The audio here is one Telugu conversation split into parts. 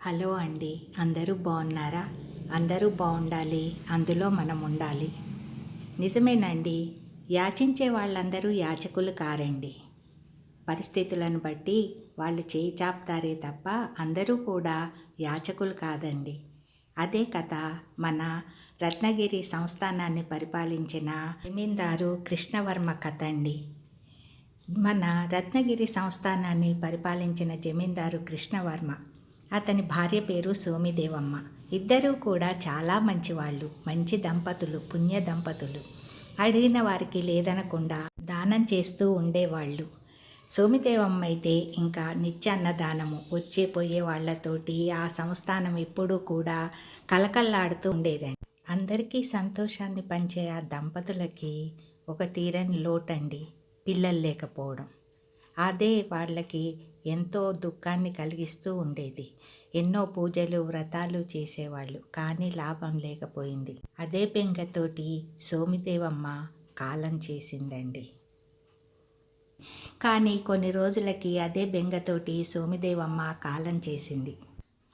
హలో అండి అందరూ బాగున్నారా? అందరూ బాగుండాలి అందులో మనం ఉండాలి. నిజమేనండి యాచించే వాళ్ళందరూ యాచకులు కారండి. పరిస్థితులను బట్టి వాళ్ళు చేయి చాపుతారే తప్ప అందరూ కూడా యాచకులు కాదండి. అదే కథ మన రత్నగిరి సంస్థానాన్ని పరిపాలించిన జమీందారు కృష్ణవర్మ కథ అండి. మన రత్నగిరి సంస్థానాన్ని పరిపాలించిన జమీందారు కృష్ణవర్మ అతని భార్య పేరు సోమిదేవమ్మ. ఇద్దరూ కూడా చాలా మంచివాళ్ళు మంచి దంపతులు పుణ్య దంపతులు. అడిగిన వారికి లేదనకుండా దానం చేస్తూ ఉండేవాళ్ళు. సోమిదేవమ్మ అయితే ఇంకా నిత్య అన్నదానము వచ్చే పోయే వాళ్ళతోటి ఆ సంస్థానం ఎప్పుడూ కూడా కలకల్లాడుతూ ఉండేదండి. అందరికీ సంతోషాన్ని పంచే ఆ దంపతులకి ఒక తీరని లోటండి పిల్లలు లేకపోవడం. అదే వాళ్ళకి ఎంతో దుఃఖాన్ని కలిగిస్తూ ఉండేది. ఎన్నో పూజలు వ్రతాలు చేసేవాళ్ళు కానీ లాభం లేకపోయింది. అదే బెంగతోటి సోమిదేవమ్మ కాలం చేసిందండి. కానీ కొన్ని రోజులకి అదే బెంగతోటి సోమిదేవమ్మ కాలం చేసింది.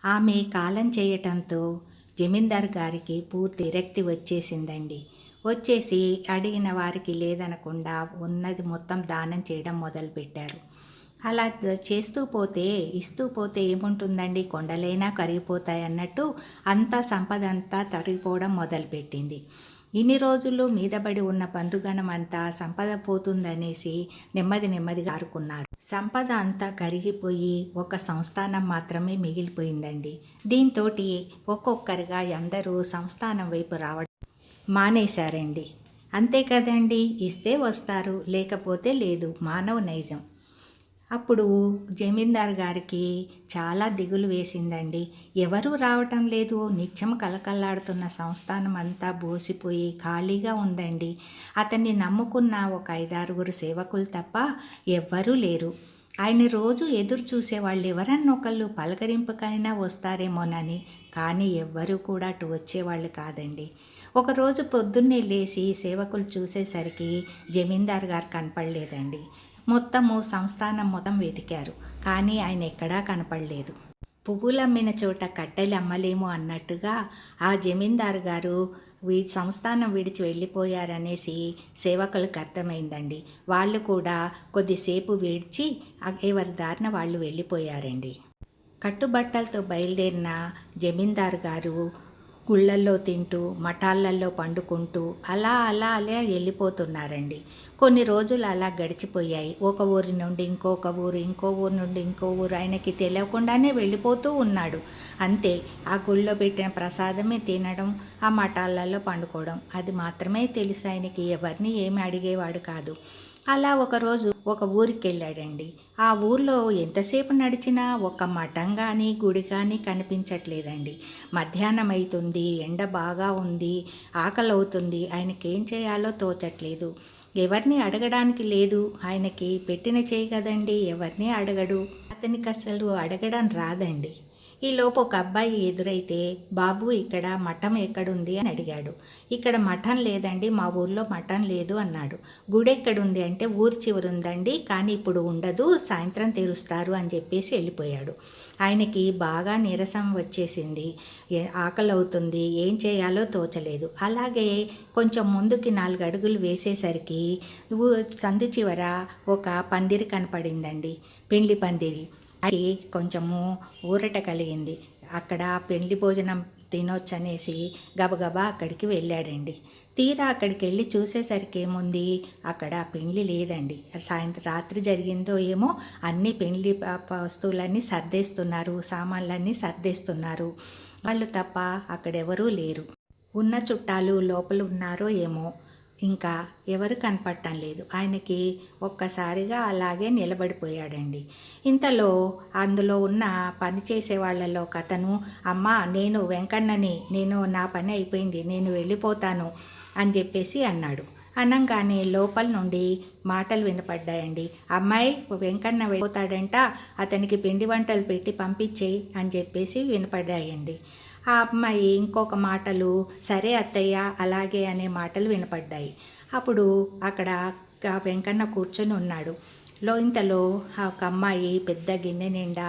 ఆమె కాలం చేయటంతో జమీందార్ గారికి పూర్తి విరక్తి వచ్చేసిందండి. వచ్చేసి అడిగిన వారికి లేదనకుండా ఉన్నది మొత్తం దానం చేయడం మొదలుపెట్టారు. అలా చేస్తూ పోతే ఇస్తూ పోతే ఏముంటుందండి? కొండలైనా కరిగిపోతాయి అన్నట్టు అంతా సంపద అంతా తరిగిపోవడం మొదలుపెట్టింది. ఇన్ని రోజులు మీదబడి ఉన్న బంధుగణం అంతా సంపద పోతుందనేసి నెమ్మది నెమ్మదిగా ఆరుకున్నారు. సంపద అంతా కరిగిపోయి ఒక సంస్థానం మాత్రమే మిగిలిపోయిందండి. దీంతో ఒక్కొక్కరిగా అందరూ సంస్థానం వైపు రావడం మానేశారండి. అంతే కదండి? ఇస్తే వస్తారు లేకపోతే లేదు. మానవ నైజం. అప్పుడు జమీందార్ గారికి చాలా దిగులు వేసిందండి. ఎవరూ రావటం లేదు. నిత్యం కలకల్లాడుతున్న సంస్థానం అంతా బోసిపోయి ఖాళీగా ఉందండి. అతన్ని నమ్ముకున్న ఒక ఐదారుగురు సేవకులు తప్ప ఎవ్వరూ లేరు. ఆయన రోజు ఎదురు చూసే వాళ్ళు ఎవరన్నొకళ్ళు పలకరింపుకైనా వస్తారేమోనని. కానీ ఎవ్వరూ కూడా అటు వచ్చేవాళ్ళు కాదండి. ఒకరోజు పొద్దున్నే లేచి సేవకులు చూసేసరికి జమీందార్ గారు కనపడలేదండి. మొత్తము సంస్థానం మొత్తం వెతికారు. కానీ ఆయన ఎక్కడా కనపడలేదు. పువ్వులు అమ్మిన చోట కట్టెలు అమ్మలేము అన్నట్టుగా ఆ జమీందారు గారు వీ సంస్థానం విడిచి వెళ్ళిపోయారనేసి సేవకులకు అర్థమైందండి. వాళ్ళు కూడా కొద్దిసేపు విడిచి ఎవరి దారిన వాళ్ళు వెళ్ళిపోయారండి. కట్టుబట్టలతో బయలుదేరిన జమీందారు గారు గుళ్ళల్లో తింటూ మఠాలల్లో పండుకుంటూ అలా అలా అలా వెళ్ళిపోతున్నారండి. కొన్ని రోజులు అలా గడిచిపోయాయి. ఒక ఊరి నుండి ఇంకొక ఊరు ఇంకో ఊరు నుండి ఇంకో ఊరు ఆయనకి తెలియకుండానే వెళ్ళిపోతూ ఉన్నాడు. అంతే ఆ గుళ్ళో పెట్టిన ప్రసాదమే తినడం ఆ మఠాలలో పండుకోవడం అది మాత్రమే తెలుసు ఆయనకి. ఎవరిని ఏమి అడిగేవాడు కాదు. అలా ఒకరోజు ఒక ఊరికి వెళ్ళాడండి ఆ ఊర్లో ఎంతసేపు నడిచినా ఒక మఠం కానీ గుడి కానీ కనిపించట్లేదండి. మధ్యాహ్నం అవుతుంది ఎండ బాగా ఉంది ఆకలి అవుతుంది ఆయనకి ఏం చేయాలో తోచట్లేదు. ఎవరిని అడగడానికి లేదు. ఆయనకి పెట్టిన చేయి కదండి ఎవరిని అడగడు. అతనికి అసలు అడగడం రాదండి. ఈ లోపు ఒక అబ్బాయి ఎదురైతే బాబు ఇక్కడ మఠం ఎక్కడుంది? అని అడిగాడు. ఇక్కడ మఠం లేదండి మా ఊర్లో మఠం లేదు అన్నాడు. గుడి ఎక్కడుంది అంటే ఊరు చివరి ఉందండి కానీ ఇప్పుడు ఉండదు సాయంత్రం తెరుస్తారు అని చెప్పేసి వెళ్ళిపోయాడు. ఆయనకి బాగా నీరసం వచ్చేసింది. ఆకలి అవుతుంది ఏం చేయాలో తోచలేదు. అలాగే కొంచెం ముందుకి నాలుగు అడుగులు వేసేసరికి సందు చివర ఒక పందిరి కనపడిందండి. పెండ్లి పందిరి. అది కొంచెము ఊరట కలిగింది. అక్కడ పెళ్ళి భోజనం తినొచ్చనేసి గబగబా అక్కడికి వెళ్ళాడండి. తీరా అక్కడికి వెళ్ళి చూసేసరికి ఏముంది? అక్కడ పెళ్ళి లేదండి. సాయంత్రం రాత్రి జరిగిందో ఏమో అన్ని పెళ్ళి వస్తువులన్నీ సర్దేస్తున్నారు. సామాన్లన్నీ సర్దేస్తున్నారు. వాళ్ళు తప్ప అక్కడెవరూ లేరు. ఉన్న చుట్టాలు లోపల ఉన్నారో ఏమో ఇంకా ఎవరు కనపడటం లేదు. ఆయనకి ఒక్కసారిగా అలాగే నిలబడిపోయాడండి. ఇంతలో అందులో ఉన్న పని చేసే వాళ్ళలో ఒక అతను అమ్మ నేను వెంకన్నని నేను నా పని అయిపోయింది నేను వెళ్ళిపోతాను అని చెప్పేసి అన్నాడు. అనగానే లోపల నుండి మాటలు వినపడ్డాయండి. అమ్మాయి వెంకన్న వెళ్ళిపోతాడంట అతనికి పిండి వంటలు పెట్టి పంపించేయి అని చెప్పేసి వినపడ్డాయండి. ఆ అమ్మాయి ఇంకొక మాటలు సరే అత్తయ్య అలాగే అనే మాటలు వినపడ్డాయి. అప్పుడు అక్కడ వెంకన్న కూర్చొని ఉన్నాడు. లో ఇంతలో ఒక అమ్మాయి పెద్ద గిన్నె నిండా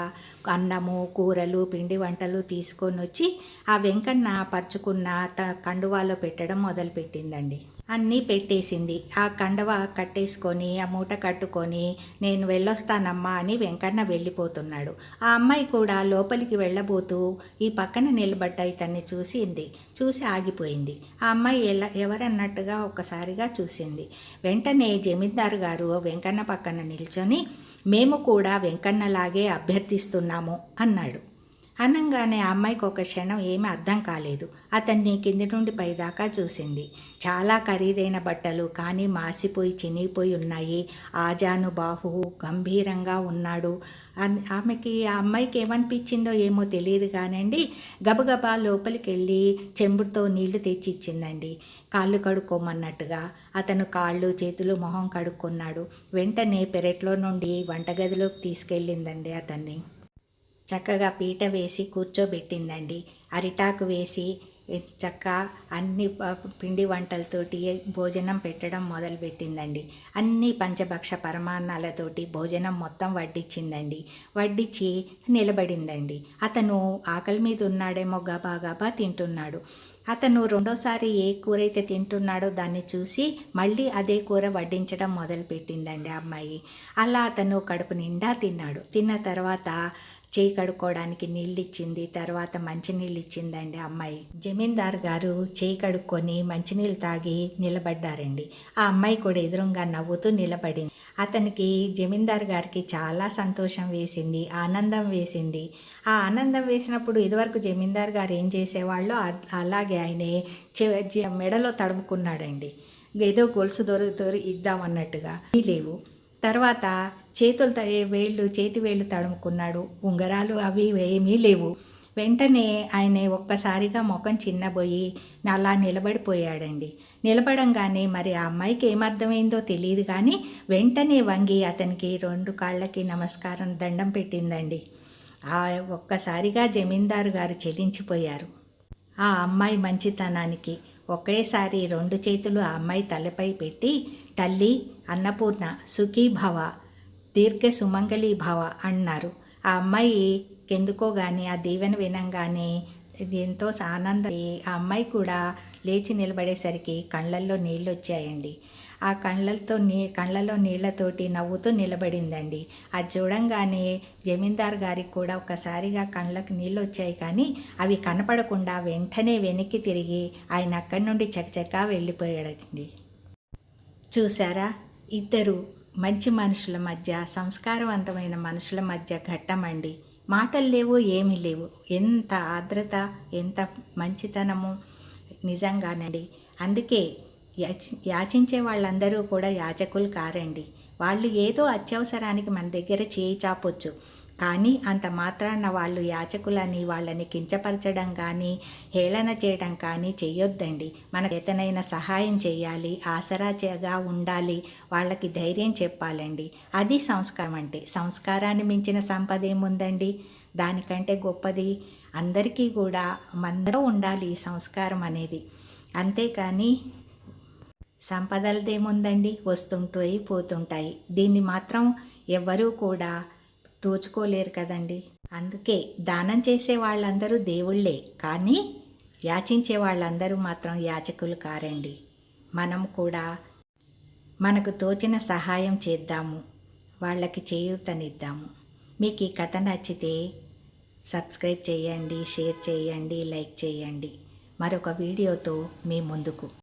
అన్నము కూరలు పిండి వంటలు తీసుకొని వచ్చి ఆ వెంకన్న పరుచుకున్న త కండువాలో పెట్టడం మొదలుపెట్టిందండి. అన్నీ పెట్టేసింది. ఆ కండవ కట్టేసుకొని ఆ మూట కట్టుకొని నేను వెళ్ళొస్తానమ్మా అని వెంకన్న వెళ్ళిపోతున్నాడు. ఆ అమ్మాయి కూడా లోపలికి వెళ్ళబోతూ ఈ పక్కన నిలబడ్డ ఇతన్ని చూసింది. చూసి ఆగిపోయింది. ఆ అమ్మాయి ఎలా ఎవరన్నట్టుగా ఒక్కసారిగా చూసింది. వెంటనే జమీందారు గారు వెంకన్న పక్కన నిల్చొని మేము కూడా వెంకన్నలాగే అభ్యర్థిస్తున్నాము అన్నాడు. అనంగానే ఆ అమ్మాయికి ఒక క్షణం ఏమీ అర్థం కాలేదు. అతన్ని కింది నుండి పైదాకా చూసింది. చాలా ఖరీదైన బట్టలు కానీ మాసిపోయి చినిగిపోయి ఉన్నాయి. ఆజాను బాహు గంభీరంగా ఉన్నాడు. అన్- ఆమెకి ఆ అమ్మాయికి ఏమనిపించిందో ఏమో తెలియదు కానండి గబగబా లోపలికి వెళ్ళి చెంబుతో నీళ్ళు తెచ్చి ఇచ్చిందండి కాళ్ళు కడుక్కోమన్నట్టుగా అతను కాళ్ళు చేతులు మొహం కడుక్కున్నాడు. వెంటనే పెరట్లో నుండి వంటగదిలోకి తీసుకెళ్ళిందండి అతన్ని. చక్కగా పీట వేసి కూర్చోబెట్టిందండి. అరిటాకు వేసి చక్క అన్ని పిండి వంటలతోటి భోజనం పెట్టడం మొదలుపెట్టిందండి. అన్ని పంచభక్ష పరమాన్నాలతోటి భోజనం మొత్తం వడ్డించిందండి వడ్డించి నిలబడిందండి. అతను ఆకలి మీద ఉన్నాడేమో గబా గబా తింటున్నాడు. అతను రెండోసారి ఏ కూర అయితే తింటున్నాడో దాన్ని చూసి మళ్ళీ అదే కూర వడ్డించడం మొదలుపెట్టిందండి అమ్మాయి. అలా అతను కడుపు నిండా తిన్నాడు. తిన్న తర్వాత చేయి కడుక్కోవడానికి నీళ్ళు ఇచ్చింది తర్వాత మంచినీళ్ళు ఇచ్చిందండి అమ్మాయి. జమీందార్ గారు చేయి కడుక్కొని మంచినీళ్ళు తాగి నిలబడ్డారండి. ఆ అమ్మాయి కూడా ఎదురుగా నవ్వుతూ నిలబడింది. అతనికి జమీందార్ గారికి చాలా సంతోషం వేసింది ఆనందం వేసింది. ఆ ఆనందం వేసినప్పుడు ఇదివరకు జమీందార్ గారు ఏం చేసేవాళ్ళో అలాగే ఆయనే మెడలో తడుముకున్నాడండి. ఏదో గొలుసు దొరుకుతూ దొరి ఇద్దామన్నట్టుగా. లేవు. తర్వాత చేతులు వేళ్ళు చేతి వేళ్ళు తడుముకున్నాడు. ఉంగరాలు అవి ఏమీ లేవు. వెంటనే ఆయన ఒక్కసారిగా ముఖం చిన్నబోయి అలా నిలబడిపోయాడండి. నిలబడంగానే మరి ఆ అమ్మాయికి ఏమర్థమైందో తెలియదు కానీ వెంటనే వంగి అతనికి రెండు కాళ్ళకి నమస్కారం దండం పెట్టిందండి. ఆ ఒక్కసారిగా జమీందారు గారు చెల్లించిపోయారు ఆ అమ్మాయి మంచితనానికి ఒకేసారి రెండు చేతులు ఆ అమ్మాయి తలపై పెట్టి తల్లి అన్నపూర్ణ సుఖీభవ దీర్ఘ సుమంగళి భవ అన్నారు. ఆ అమ్మాయి ఎందుకో కానీ ఆ దీవెన వినంగానే ఎంతో ఆనందం ఆ అమ్మాయి కూడా లేచి నిలబడేసరికి కళ్ళల్లో నీళ్ళు వచ్చాయండి ఆ కళ్ళతో నీ కళ్ళలో నీళ్ళతోటి నవ్వుతూ నిలబడిందండి. అది చూడంగానే జమీందార్ గారికి కూడా ఒకసారిగా కళ్ళకు నీళ్ళు వచ్చాయి కానీ అవి కనపడకుండా వెంటనే వెనక్కి తిరిగి ఆయన అక్కడి నుండి చకచకా వెళ్ళిపోయాడండి. చూసారా ఇద్దరు మంచి మనుషుల మధ్య సంస్కారవంతమైన మనుషుల మధ్య ఘట్టమండి. మాటలు లేవు ఏమీ లేవు. ఎంత ఆర్ద్రత ఎంత మంచితనము నిజంగానండి. అందుకే యాచి- యాచించే వాళ్ళందరూ కూడా యాచకులు కారండి. వాళ్ళు ఏదో అత్యవసరానికి మన దగ్గర చేయి చాపొచ్చు. కానీ అంత మాత్రాన వాళ్ళు యాచకులని వాళ్ళని కించపరచడం కానీ హేళన చేయడం కానీ చెయ్యొద్దండి. మనకు ఎతనైన సహాయం చేయాలి ఆసరాచగా ఉండాలి వాళ్ళకి ధైర్యం చెప్పాలండి. అది సంస్కారం అంటే. సంస్కారాన్ని మించిన సంపద ఏముందండి? దానికంటే గొప్పది అందరికీ కూడా మందరూ ఉండాలి ఈ సంస్కారం అనేది. అంతేకాని సంపదలదేముందండి? వస్తుంటాయి పోతుంటాయి. దీన్ని మాత్రం ఎవ్వరూ కూడా దోచుకోలేరు కదండి. అందుకే దానం చేసే వాళ్ళందరూ దేవుళ్ళే. కానీ యాచించే వాళ్ళందరూ మాత్రం యాచకులు కారండి. మనం కూడా మనకు తోచిన సహాయం చేద్దాము. వాళ్ళకి చేయూతనిద్దాము. మీకు ఈ కథ నచ్చితే సబ్స్క్రైబ్ చేయండి షేర్ చేయండి లైక్ చేయండి. మరొక వీడియోతో మీ ముందుకు.